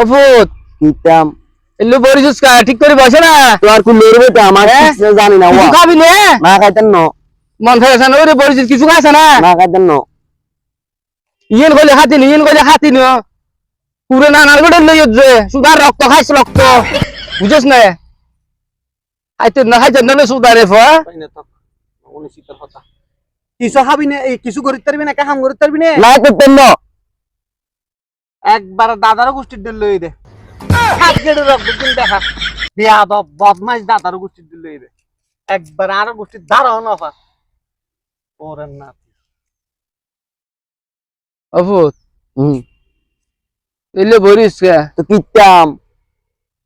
অফুত কিতাম। এল্লু Boris কা ঠিক করে বসে না? তো আর কু লড়বে তো আমার হ্যাঁ? কিছু জানি না ওয়া। খাবি নে? না খাইতেন ন। মন খাইছে না? ওরে বরিস কিছু খাইছে না? না খাইতেন ন। ইয়েন গলে খাতি নি ইয়েন গলে খাতি নি পুরে না না গড়ে লই যে। সুগার রক্ত খাইছ রক্ত। বুঝছ না? খাইতে না খাইতে না সুগারে ফা কিছু খাবি না? এই কিছু করিতে পারবি না? কাম করিতে পারবি না? না করতেন ন। একবার দাদারও গোষ্ঠীর দিল লই দে দেখা। বদমাইশ দাদারও গোষ্ঠীর দিল লই দে একবার আরও গোষ্ঠীর দাঁড়াও না পা ওরে না অফুত হুম। এল্লু বরিস কা? তো কিতাম।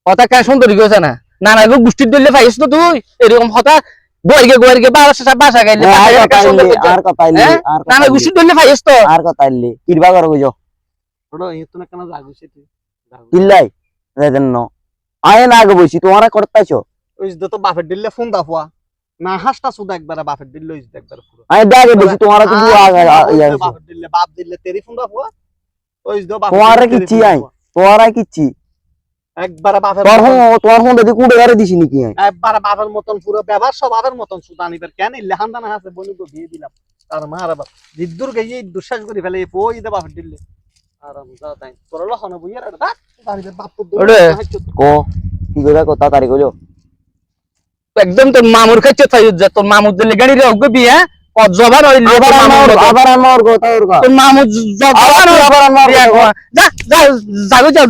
কথা কা সুন্দর গেছে না না না গো গুষ্টির দিলে পাইছ তো তুই? এরকম কথা গোয়ারকে গোয়ারকে বাসা বাসা গাইলে আর কথা আইলি আর কথা আইলি হ্যাঁ? না না আইলি দিলে পাইছ তো? আর কথা কিরবা করো বুঝো যাইতেন ন আয় না আগে বইছি তোমারা করতে পাইছো? ওই যে তো বাপের দিলে ফোন দাফুয়া না হাসটা সুদা একবার বাপের দিলে ওই যে একবার পুরো। আমি ব্যাগে বইছি তোমারা আগে বাপের দিলে বাপ দিলে তেরি ফোন দাফুয়া ওই যে বাপের তোমারে কিচ্ছি আই। তোমারা কিচ্ছি। একবার বাপের তোর ফোন তোমার ফোন দাদি কুড়ে দিছি নাকি আই একবার বাবার মতন পুরো ব্যবহার সব মতন সুদা নিবার কেন ইল্লে হান্দানা আছে বনি তো দিয়ে দিলাম। তার মা আর বাপ জিদ্দুর গিয়ে দুঃশ্বাস করে ফেলে এই দে বাপের দিলে একদম তোর মামুর খাইছে তোর মামুর দিলে গাড়ি রে ওকে বিয়া জবার হইল আবার আমার কথা। তোর মামুর জবার আবার আবার আমার যা যা যাও যাও